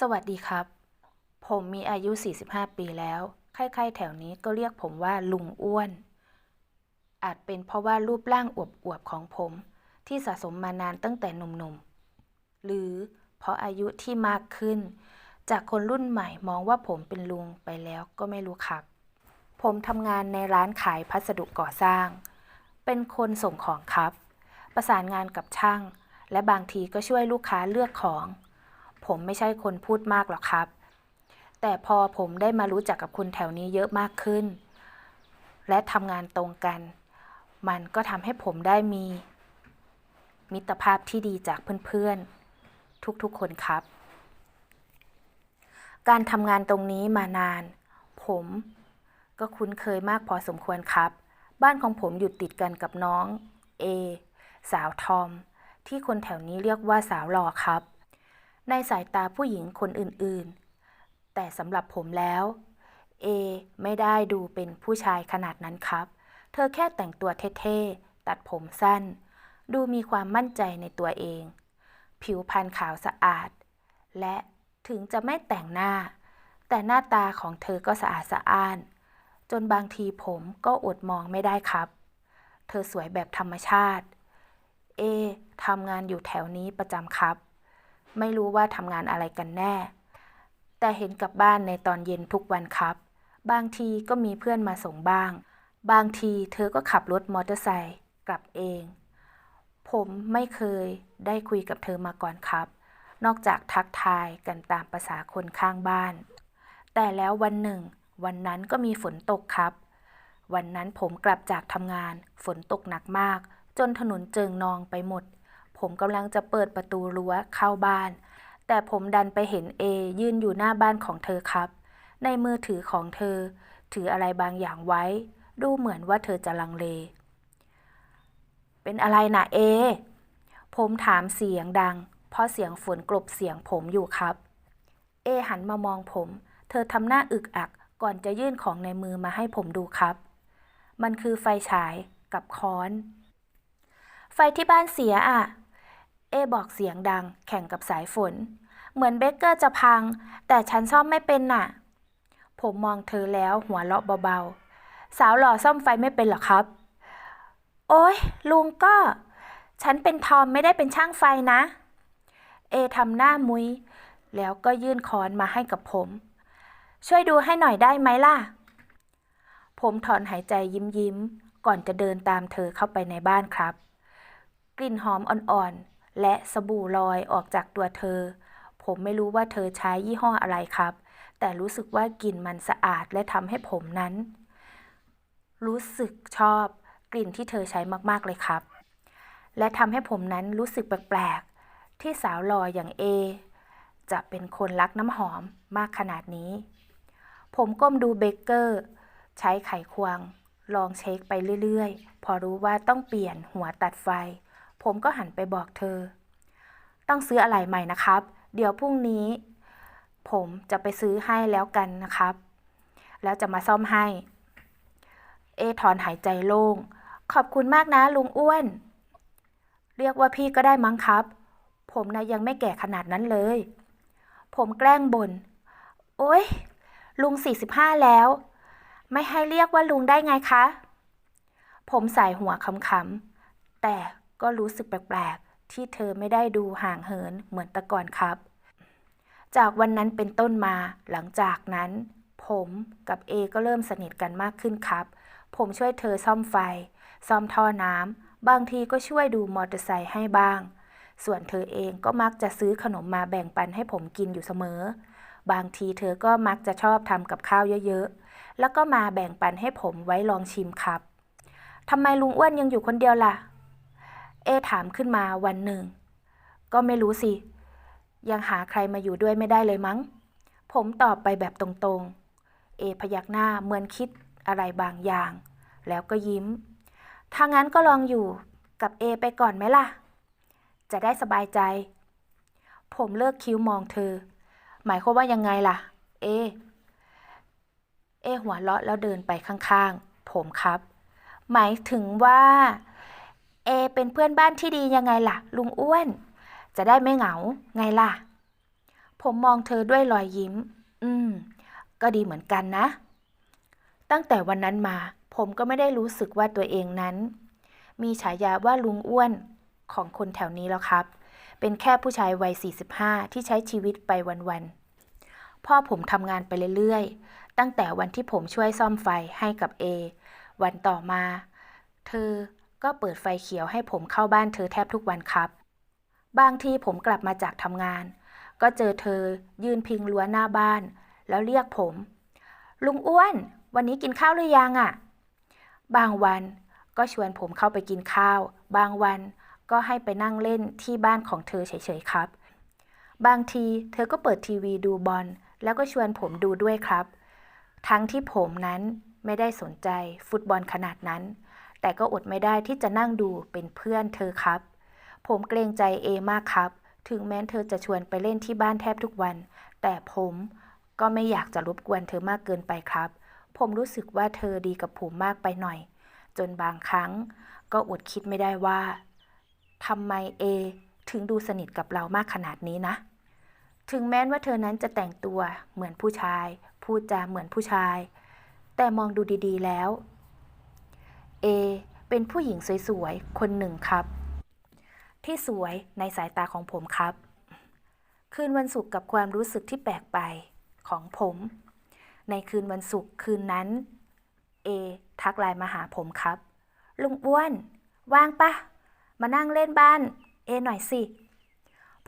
สวัสดีครับ ผมมีอายุ 45 ปีแล้ว ใครๆ แถวนี้ก็เรียกผมว่าลุงอ้วน อาจเป็นเพราะว่ารูปร่างอวบๆ ของผม ที่สะสมมานานตั้งแต่หนุ่มๆ หรือเพราะอายุที่มากขึ้น จากคนรุ่นใหม่มองว่าผมเป็นลุงไปแล้วก็ไม่รู้ครับ ผมทำงานในร้านขายพัสดุก่อสร้าง เป็นคนส่งของครับ ประสานงานกับช่าง และบางทีก็ช่วยลูกค้าเลือกของ ผมไม่ใช่คนพูดมากหรอกครับ แต่พอผมได้มารู้จักกับคนแถวนี้เยอะมากขึ้น และทำงานตรงกัน มันก็ทำให้ผมได้มี มิตรภาพที่ดีจากเพื่อนๆ ทุกๆคนครับ การทำงานตรงนี้มานาน ผมก็คุ้นเคยมากพอสมควรครับ บ้านของผมอยู่ติดกันกับน้อง เอ สาวทอม ที่คนแถวนี้เรียกว่าสาวหล่อครับ ในสายตาผู้หญิงคนอื่นๆ แต่สำหรับผมแล้ว เอ ไม่ได้ดูเป็นผู้ชายขนาดนั้นครับ เธอแค่แต่งตัวเท่ๆ ตัดผมสั้น ดูมีความมั่นใจในตัวเอง ผิวพรรณขาวสะอาด และถึงจะไม่แต่งหน้า แต่หน้าตาของเธอก็สะอาดสะอ้าน จนบางทีผมก็อดมองไม่ได้ครับ เธอสวยแบบธรรมชาติ เอทำงานอยู่แถวนี้ประจำครับ ไม่รู้ว่าทำงานอะไรกันแน่ แต่เห็นกลับบ้านในตอนเย็นทุกวันครับ บางทีก็มีเพื่อนมาส่งบ้าง บางทีเธอก็ขับรถมอเตอร์ไซค์กลับเอง ผมไม่เคยได้คุยกับเธอมาก่อนครับ นอกจากทักทายกันตามภาษาคนข้างบ้าน แต่แล้ววันหนึ่ง วันนั้นก็มีฝนตกครับ วันนั้นผมกลับจากทำงาน ฝนตกหนักมาก จนถนนเจิงนองไปหมด ผมกำลังจะเปิดประตูรั้วเข้าบ้าน แต่ผมดันไปเห็นเอยืนอยู่หน้าบ้านของเธอครับ ในมือถือของเธอ ถืออะไรบางอย่างไว้ ดูเหมือนว่าเธอจะลังเล เป็นอะไรนะเอ ผมถามเสียงดัง เพราะเสียงฝนกลบเสียงผมอยู่ครับ เอหันมามองผม เธอทำหน้าอึกอักก่อนจะยื่นของในมือมาให้ผมดูครับ มันคือไฟฉายกับค้อน ไฟที่บ้านเสียอะ เอบอกเสียงดัง แข่งกับสายฝน เหมือนเบเกอร์จะพัง แต่ฉันซ่อมไม่เป็นน่ะ ผมมองเธอแล้วหัวเราะเบาๆ สาวหล่อซ่อมไฟไม่เป็นหรอครับ โอ้ยลุงก็ ฉันเป็นทอมไม่ได้เป็นช่างไฟนะ เอทำหน้ามุย้ยแล้วก็ยื่นค้อนมาให้กับผม ช่วยดูให้หน่อยได้ไหมล่ะ ผมถอนหายใจยิ้มยิ้มๆก่อนจะเดินตามเธอเข้าไปในบ้านครับ กลิ่นหอมอ่อนๆ และสบู่ลอยออกจากตัวเธอ ผมไม่รู้ว่าเธอใช้ยี่ห้ออะไรครับ แต่รู้สึกว่ากลิ่นมันสะอาดและทำให้ผมนั้น รู้สึกชอบกลิ่นที่เธอใช้มากๆเลยครับ และทำให้ผมนั้นรู้สึกแปลกๆ ที่สาวหล่ออย่างเอจะเป็นคนรักน้ำหอมมากขนาดนี้ ผมก้มดูเบเกอร์ ใช้ไขควง ลองเช็คไปเรื่อยๆ พอรู้ว่าต้องเปลี่ยนหัวตัดไฟ ผมก็หันไปบอกเธอ ต้องซื้ออะไรใหม่นะครับ เดี๋ยวพรุ่งนี้ ผมจะไปซื้อให้แล้วกันนะครับ แล้วจะมาซ่อมให้ เอถอนหายใจโล่ง ขอบคุณมากนะลุงอ้วน เรียกว่าพี่ก็ได้มั้งครับ ผมนะยังไม่แก่ขนาดนั้นเลย ผมแกล้งบน่น โอ๊ย ลุง 45 แล้ว ไม่ให้เรียกว่าลุงได้ไงคะ ผมสายหัวคำๆแต่ ก็รู้สึกแปลกๆ ที่เธอไม่ได้ดูห่างเหินเหมือนแต่ก่อนครับ จากวันนั้นเป็นต้นมาหลังจากนั้น ผมกับเอก็เริ่มสนิทกันมากขึ้นครับ ผมช่วยเธอซ่อมไฟ ซ่อมท่อน้ำบางทีก็ช่วยดูมอเตอร์ไซค์ให้บ้าง ส่วนเธอเองก็มักจะซื้อขนมมาแบ่งปันให้ผมกินอยู่เสมอ บางทีเธอก็มักจะชอบทำกับข้าวเยอะๆ แล้วก็มาแบ่งปันให้ผมไว้ลองชิมครับทำไมลุงอ้วนยังอยู่คนเดียวล่ะ เอถามขึ้นมาวันหนึ่ง ก็ไม่รู้สิ ยังหาใครมาอยู่ด้วยไม่ได้เลยมั้ง ผมตอบไปแบบตรงๆ เอพยักหน้าเหมือนคิดอะไรบางอย่าง แล้วก็ยิ้ม ถ้างั้นก็ลองอยู่กับเอไปก่อนไหมล่ะ จะได้สบายใจ ผมเลิกคิ้วมองเธอ หมายความว่ายังไงล่ะ เอ เอหัวเราะแล้วเดินไปข้างๆ ผมครับ หมายถึงว่า เอเป็นเพื่อนบ้านที่ดียังไงล่ะ ลุงอ้วน จะได้ไม่เหงา ไงล่ะ ผมมองเธอด้วยรอยยิ้ม อืม ก็ดีเหมือนกันนะ ตั้งแต่วันนั้นมา ผมก็ไม่ได้รู้สึกว่าตัวเองนั้น มีฉายาว่าลุงอ้วนของคนแถวนี้แล้วครับ เป็นแค่ผู้ชายวัย 45 ที่ใช้ชีวิตไปวันๆ พ่อผมทำงานไปเรื่อยๆ ตั้งแต่วันที่ผมช่วยซ่อมไฟให้กับเอ วันต่อมา เธอ ก็เปิดไฟเขียวให้ผมเข้าบ้านเธอแทบทุกวันครับ บางทีผมกลับมาจากทำงาน ก็เจอเธอยืนพิงรั้วหน้าบ้าน แล้วเรียกผม ลุงอ้วน วันนี้กินข้าวหรือยังอะ่ะ บางวันก็ชวนผมเข้าไปกินข้าว บางวันก็ให้ไปนั่งเล่นที่บ้านของเธอเฉยๆครับ บางทีเธอก็เปิดทีวีดูบอล แล้วก็ชวนผมดูด้วยครับ ทั้งที่ผมนั้นไม่ได้สนใจฟุตบอลขนาดนั้น แต่ก็อดไม่ได้ที่จะนั่งดูเป็นเพื่อนเธอครับ ผมเกรงใจเอมากครับ ถึงแม้เธอจะชวนไปเล่นที่บ้านแทบทุกวัน แต่ผมก็ไม่อยากจะรบกวนเธอมากเกินไปครับ ผมรู้สึกว่าเธอดีกับผมมากไปหน่อย จนบางครั้ง ก็อดคิดไม่ได้ว่าทำไมเอถึงดูสนิทกับเรามากขนาดนี้นะ ถึงแม้ว่าเธอนั้นจะแต่งตัวเหมือนผู้ชาย พูดจาเหมือนผู้ชาย แต่มองดูดีๆแล้ว เอ เป็นผู้หญิงสวยๆ คนหนึ่งครับ ที่สวยในสายตาของผมครับ คืนวันศุกร์กับความรู้สึกที่แปลกไปของผม ในคืนวันศุกร์คืนนั้น เอ ทักไลน์มาหาผมครับ ลุงอ้วน ว่างปะ มานั่งเล่นบ้าน เอหน่อยสิ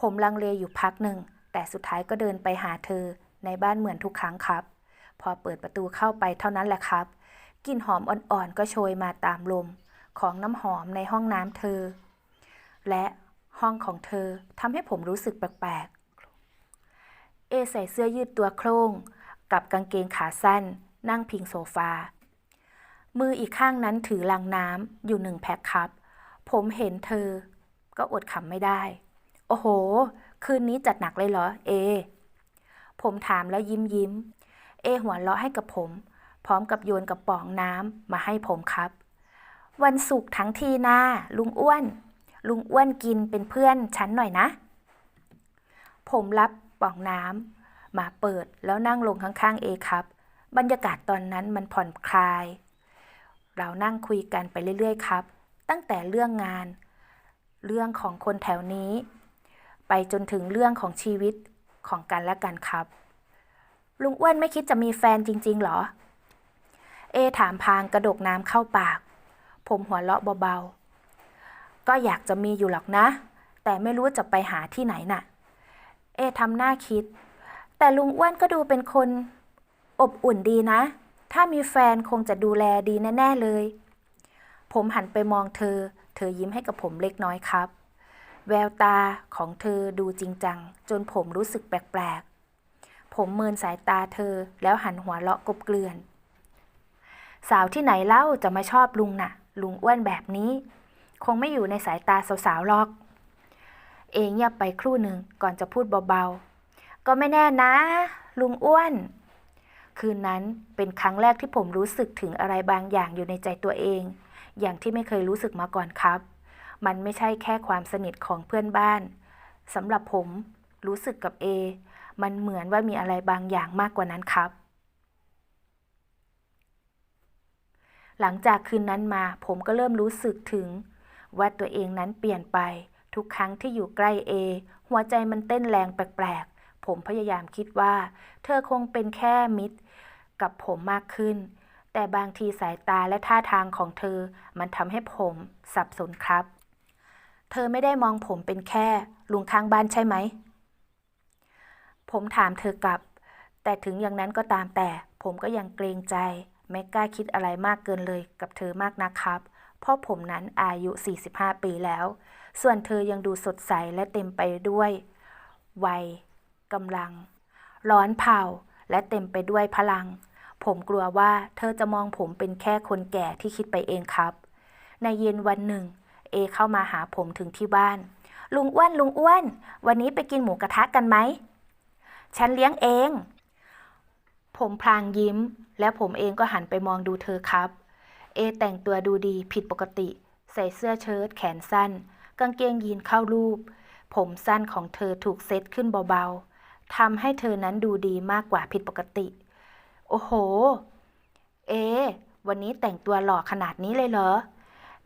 ผมลังเลอยู่พักหนึ่ง แต่สุดท้ายก็เดินไปหาเธอในบ้านเหมือนทุกครั้งครับ พอเปิดประตูเข้าไปเท่านั้นแหละครับ กลิ่นหอมอ่อนๆก็โชยมาตามลมของน้ำหอมในห้องน้ำเธอ และห้องของเธอทำให้ผมรู้สึกแปลกๆ เอใส่เสื้อยืดตัวโครง กับกางเกงขาสั้น นั่งพิงโซฟา มืออีกข้างนั้นถือลังน้ำอยู่หนึ่งแพ็คครับ ผมเห็นเธอ ก็อดขำไม่ได้ โอ้โห คืนนี้จัดหนักเลยเหรอ เอ ผมถามแล้วยิ้มยิ้ม เอหัวเราะให้กับผม พร้อมกับโยนกระป๋องน้ำมาให้ผมครับ วันศุกร์ทั้งทีนาลุงอ้วน ลุงอ้วนกินเป็นเพื่อนฉันหน่อยนะ ผมรับป๋องน้ำมาเปิดแล้วนั่งลงข้างๆเอครับ บรรยากาศตอนนั้นมันผ่อนคลาย เรานั่งคุยกันไปเรื่อยๆครับ ตั้งแต่เรื่องงาน เรื่องของคนแถวนี้ ไปจนถึงเรื่องของชีวิตของกันและกันครับลุงอ้วนไม่คิดจะมีแฟนจริง ๆ หรอ เอถามพางกระดกน้ำเข้าปาก ผมหัวเราะเบาๆ ก็อยากจะมีอยู่หรอกนะ แต่ไม่รู้จะไปหาที่ไหนน่ะ เอทำหน้าคิด แต่ลุงอ้วนก็ดูเป็นคน อบอุ่นดีนะ ถ้ามีแฟนคงจะดูแลดีแน่ ๆเลย ผมหันไปมองเธอ เธอยิ้มให้กับผมเล็กน้อยครับ แววตาของเธอดูจริงจัง จนผมรู้สึกแปลกๆ ผมเมินสายตาเธอแล้วหันหัวเราะกบเกลื่อน สาวที่ไหนเล่าจะมาชอบลุงน่ะ ลุงอ้วนแบบนี้ คงไม่อยู่ในสายตาสาวๆหรอก เองเงียบไปครู่หนึ่งก่อนจะพูดเบาๆ ก็ไม่แน่นะ ลุงอ้วน คืนนั้นเป็นครั้งแรกที่ผมรู้สึกถึงอะไรบางอย่างอยู่ในใจตัวเอง อย่างที่ไม่เคยรู้สึกมาก่อนครับ มันไม่ใช่แค่ความสนิทของเพื่อนบ้านสำหรับผมรู้สึกกับเอ มันเหมือนว่ามีอะไรบางอย่างมากกว่านั้นครับ หลังจากคืนนั้นมาผมก็เริ่มรู้สึกถึง ว่าตัวเองนั้นเปลี่ยนไป ทุกครั้งที่อยู่ใกล้เอ หัวใจมันเต้นแรงแปลกๆ ผมพยายามคิดว่า เธอคงเป็นแค่มิตร กับผมมากขึ้น แต่บางทีสายตาและท่าทางของเธอ มันทำให้ผมสับสนครับ เธอไม่ได้มองผมเป็นแค่ลุงข้างบ้านใช่ไหม ผมถามเธอกลับ แต่ถึงอย่างนั้นก็ตามแต่ ผมก็ยังเกรงใจ ไม่กล้าคิดอะไรมากเกินเลยกับเธอมากนะครับ เพราะผมนั้นอายุ 45 ปีแล้ว ส่วนเธอยังดูสดใสและเต็มไปด้วยวัยกำลัง ร้อนเผาและเต็มไปด้วยพลัง ผมกลัวว่าเธอจะมองผมเป็นแค่คนแก่ที่คิดไปเองครับ ในเย็นวันหนึ่ง เอเข้ามาหาผมถึงที่บ้าน ลุงอ้วนลุงอ้วน วันนี้ไปกินหมูกระทะกันไหม ฉันเลี้ยงเอง ผมพลางยิ้ม แล้วผมเองก็หันไปมองดูเธอครับ เอแต่งตัวดูดีผิดปกติ ใส่เสื้อเชิ้ตแขนสั้น กางเกงยีนเข้ารูป ผมสั้นของเธอถูกเซตขึ้นเบาๆทำให้เธอนั้นดูดีมากกว่าผิดปกติ โอ้โห เอ วันนี้แต่งตัวหล่อขนาดนี้เลยเหรอ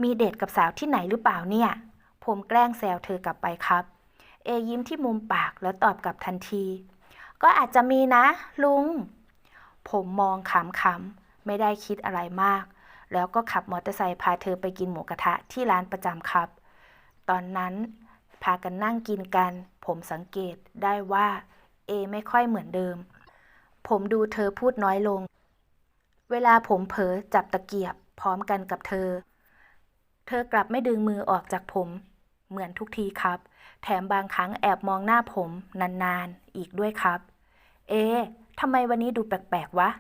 มีเดทกับสาวที่ไหนหรือเปล่าเนี่ย ผมแกล้งแซวเธอกลับไปครับ เอยิ้มที่มุมปากแล้วตอบกลับทันที ก็อาจจะมีนะ ลุง ผมมองขำๆไม่ได้คิดอะไรมาก แล้วก็ขับมอเตอร์ไซค์พาเธอไปกินหมูกระทะที่ร้านประจำครับ ตอนนั้นพากันนั่งกินกัน ผมสังเกตได้ว่า เอไม่ค่อยเหมือนเดิม ผมดูเธอพูดน้อยลง เวลาผมเผลอจับตะเกียบพร้อมกันกับเธอ เธอกลับไม่ดึงมือออกจากผม เหมือนทุกทีครับ แถมบางครั้งแอบมองหน้าผมนานๆ อีกด้วยครับ เอ ทำไมวันนี้ดูแปลกๆวะ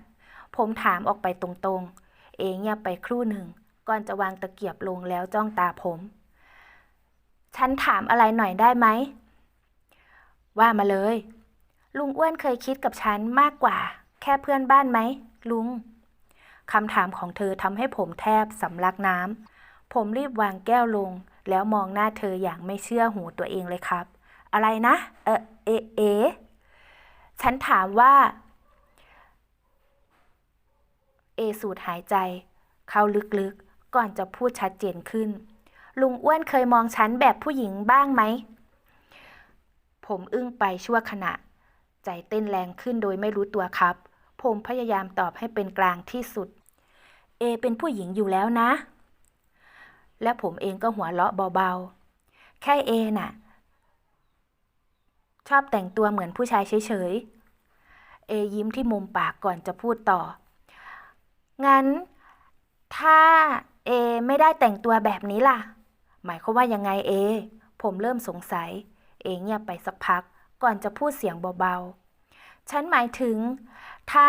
ผมถามออกไปตรงๆ เอเงียบไปครู่หนึ่ง ก่อนจะวางตะเกียบลงแล้วจ้องตาผม ฉันถามอะไรหน่อยได้ไหม ว่ามาเลย ลุงอ้วนเคยคิดกับฉันมากกว่า แค่เพื่อนบ้านไหม ลุงคำถามของเธอทำให้ผมแทบสำลักน้ำ ผมรีบวางแก้วลง แล้วมองหน้าเธออย่างไม่เชื่อหูตัวเองเลยครับ อะไรนะ เออเอเอ ฉันถามว่า เอสูดหายใจ เข้าลึกๆ ก่อนจะพูดชัดเจนขึ้น ลุงอ้วนเคยมองฉันแบบผู้หญิงบ้างไหม ผมอึ้งไปชั่วขณะ ใจเต้นแรงขึ้นโดยไม่รู้ตัวครับ ผมพยายามตอบให้เป็นกลางที่สุด เอเป็นผู้หญิงอยู่แล้วนะ และผมเองก็หัวเราะเบาๆ แค่เอน่ะ ชอบแต่งตัวเหมือนผู้ชายเฉยๆ เอยิ้มที่มุมปากก่อนจะพูดต่อ งั้น ถ้าเอไม่ได้แต่งตัวแบบนี้ล่ะ หมายความว่ายังไงเอ ผมเริ่มสงสัย เอเงียบไปสักพัก ก่อนจะพูดเสียงเบาๆ ฉันหมายถึง ถ้า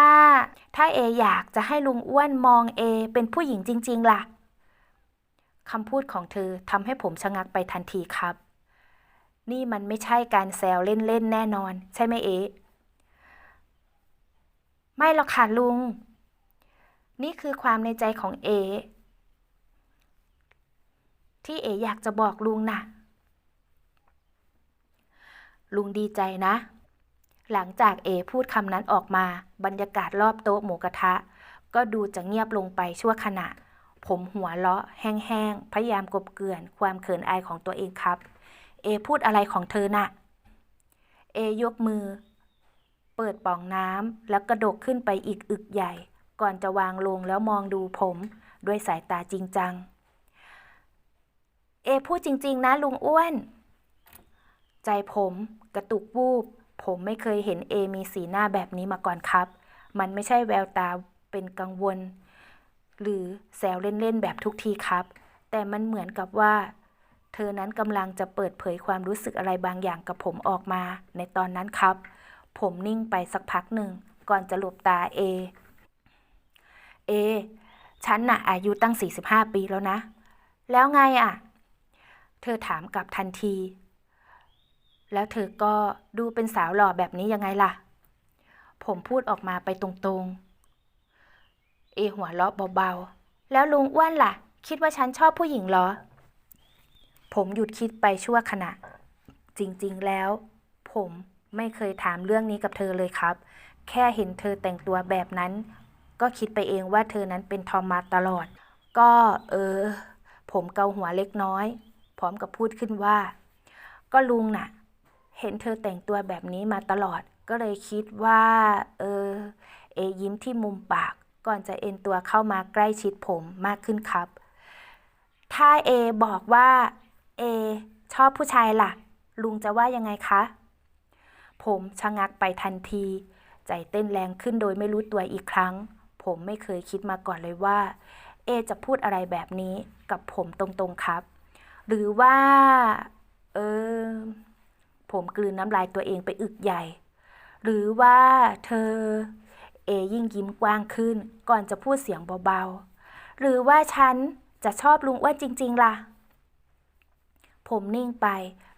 ถ้าเออยากจะให้ลุงอ้วนมองเอเป็นผู้หญิงจริง ๆ ล่ะคำพูดของเธอทำให้ผมชะงักไปทันทีครับ นี่มันไม่ใช่การแซวเล่นๆแน่นอน ใช่ไหมเอไม่หรอกค่ะลุง นี่คือความในใจของเอ ที่เออยากจะบอกลุงน่ะ ลุงดีใจนะ หลังจากเอพูดคำนั้นออกมา บรรยากาศรอบโต๊ะหมูกระทะ ก็ดูจะเงียบลงไปชั่วขณะ ผมหัวเราะ แห้งๆ พยายามกบเกลื่อน ความเขินอายของตัวเองครับ เอพูดอะไรของเธอน่ะ เอยกมือ เปิดป่องน้ำแล้วกระโดดขึ้นไปอีกอึกใหญ่ ก่อนจะวางลงแล้วมองดูผมด้วยสายตาจริงจัง เอพูดจริง ๆ นะลุงอ้วน ใจผมกระตุกวูบ ผมไม่เคยเห็นเอมีสีหน้าแบบนี้มาก่อนครับ มันไม่ใช่แววตาเป็นกังวล หรือแซวเล่น ๆ แบบทุกทีครับ แต่มันเหมือนกับว่า เธอนั้นกำลังจะเปิดเผยความรู้สึกอะไรบางอย่างกับผมออกมาในตอนนั้นครับ ผมนิ่งไปสักพักหนึ่ง ก่อนจะหลบตาเอ เอ ฉันน่ะ อายุตั้ง 45 ปีแล้วนะ แล้วไงอะ เธอถามกลับทันที แล้วเธอก็ดูเป็นสาวหล่อแบบนี้ยังไงล่ะ ผมพูดออกมาไปตรงๆ เอหัวเราะเบาๆ แล้วลุงอ้วนล่ะ คิดว่าฉันชอบผู้หญิงเหรอ ผมหยุดคิดไปชั่วขณะ จริงๆแล้ว ผมไม่เคยถามเรื่องนี้กับเธอเลยครับ แค่เห็นเธอแต่งตัวแบบนั้น ก็คิดไปเองว่าเธอนั้นเป็นทอมมาตลอด ก็เออ ผมเกาหัวเล็กน้อย พร้อมกับพูดขึ้นว่า ก็ลุงน่ะ เห็นเธอแต่งตัวแบบนี้มาตลอด ก็เลยคิดว่า เออ เอยิ้มที่มุมปาก ก่อนจะเอ็นตัวเข้ามาใกล้ชิดผมมากขึ้นครับ ถ้าเอบอกว่า เอ ชอบผู้ชายล่ะ ลุงจะว่ายังไงคะ ผมชะงักไปทันที ใจเต้นแรงขึ้นโดยไม่รู้ตัวอีกครั้ง ผมไม่เคยคิดมาก่อนเลยว่า เอจะพูดอะไรแบบนี้กับผมตรงๆครับ หรือว่า เออ ผมกลืนน้ำลายตัวเองไปอึกใหญ่ หรือว่าเธอ เอยิ่งยิ้มกว้างขึ้น ก่อนจะพูดเสียงเบาๆ หรือว่าฉันจะชอบลุงอ้วนจริง ๆ ล่ะ ผมนิ่งไป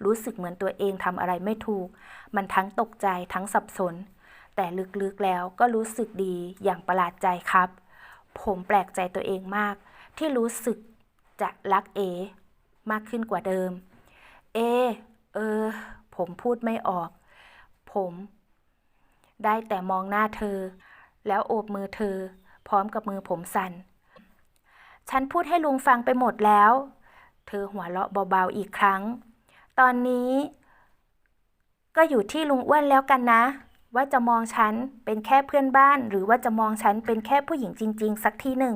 รู้สึกเหมือนตัวเองทำอะไรไม่ถูก มันทั้งตกใจทั้งสับสน แต่ลึกๆแล้วก็รู้สึกดีอย่างประหลาดใจครับ ผมแปลกใจตัวเองมาก ที่รู้สึกจะรักเอ มากขึ้นกว่าเดิม เอ เออ ผมพูดไม่ออก ผม ได้แต่มองหน้าเธอ แล้วโอบมือเธอ พร้อมกับมือผมสั่น ฉันพูดให้ลุงฟังไปหมดแล้ว เธอหัวเราะเบาๆอีกครั้ง ตอนนี้ ก็อยู่ที่ลุงอ้วนแล้วกันนะ ว่าจะมองฉันเป็นแค่เพื่อนบ้าน หรือว่าจะมองฉันเป็นแค่ผู้หญิงจริง ๆ สักทีหนึ่ง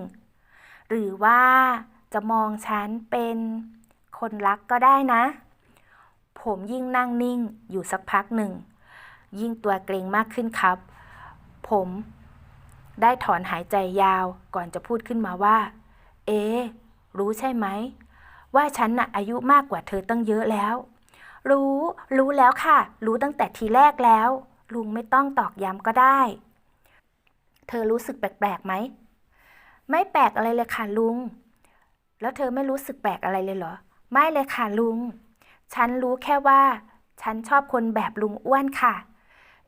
หรือว่าจะมองฉันเป็นคนรักก็ได้นะ ผมยิ่งนั่งนิ่งอยู่สักพักหนึ่ง ยิ่งตัวเกรงมากขึ้นครับ ผมได้ถอนหายใจยาวก่อนจะพูดขึ้นมาว่า เอรู้ใช่ไหม ว่าฉันน่ะอายุมากกว่าเธอตั้งเยอะแล้ว รู้ รู้แล้วค่ะ รู้ตั้งแต่ทีแรกแล้ว ลุงไม่ต้องตอกย้ำก็ได้ เธอรู้สึกแปลกๆไหม ไม่แปลกอะไรเลยค่ะลุง แล้วเธอไม่รู้สึกแปลกอะไรเลยเหรอ ไม่เลยค่ะลุง ฉันรู้แค่ว่า ฉันชอบคนแบบลุงอ้วนค่ะ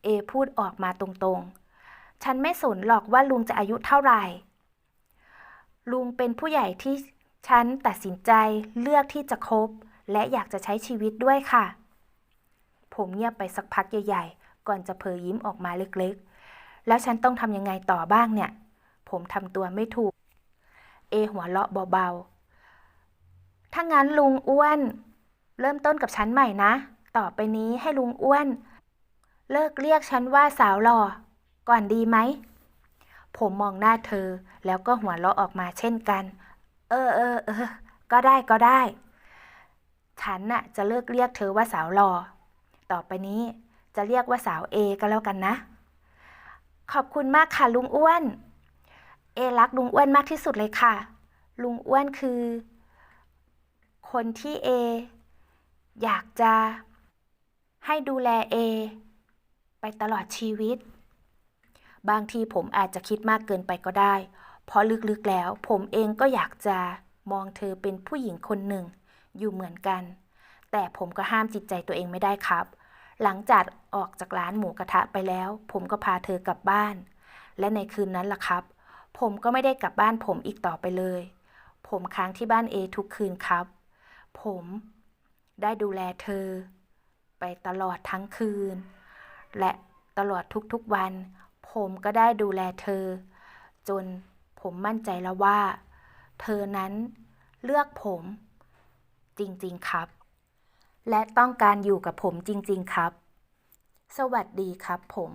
เอพูดออกมาตรงๆ ฉันไม่สนหรอกว่าลุงจะอายุเท่าไหร่ ลุงเป็นผู้ใหญ่ที่ฉันตัดสินใจเลือกที่จะคบ และอยากจะใช้ชีวิตด้วยค่ะ ผมเงียบไปสักพักใหญ่ๆ ก่อนจะเผยยิ้มออกมาเล็กๆ แล้วฉันต้องทำยังไงต่อบ้างเนี่ย ผมทำตัวไม่ถูก เอหัวเราะเบาๆ ถ้างั้นลุงอ้วน เริ่มต้นกับฉันใหม่นะ ต่อไปนี้ให้ลุงอ้วน เลิกเรียกฉันว่าสาวหล่อ ก่อนดีไหม ผมมองหน้าเธอ แล้วก็หัวเราะออกมาเช่นกัน เออเออเออ ก็ได้ก็ได้ ฉันน่ะจะเลิกเรียกเธอว่าสาวหล่อ ต่อไปนี้ จะเรียกว่าสาวเอก็แล้วกันนะ ขอบคุณมากค่ะลุงอ้วน เอรักลุงอ้วนมากที่สุดเลยค่ะ ลุงอ้วนคือ คนที่เออยากจะ ให้ดูแลเอไปตลอดชีวิต บางทีผมอาจจะคิดมากเกินไปก็ได้ เพราะลึกๆแล้ว ผมเองก็อยากจะมองเธอเป็นผู้หญิงคนหนึ่ง อยู่เหมือนกัน แต่ผมก็ห้ามจิตใจตัวเองไม่ได้ครับ หลังจากออกจากร้านหมูกระทะไปแล้ว ผมก็พาเธอกลับบ้าน และในคืนนั้นล่ะครับ ผมก็ไม่ได้กลับบ้านผมอีกต่อไปเลย ผมค้างที่บ้านเอทุกคืนครับ ผมได้ดูแลเธอ ไปตลอดทั้งคืน และตลอดทุกๆวัน ผมก็ได้ดูแลเธอ จนผมมั่นใจแล้วว่า เธอนั้นเลือกผมจริงๆครับ และต้องการอยู่กับผมจริง ๆ ครับ สวัสดีครับผม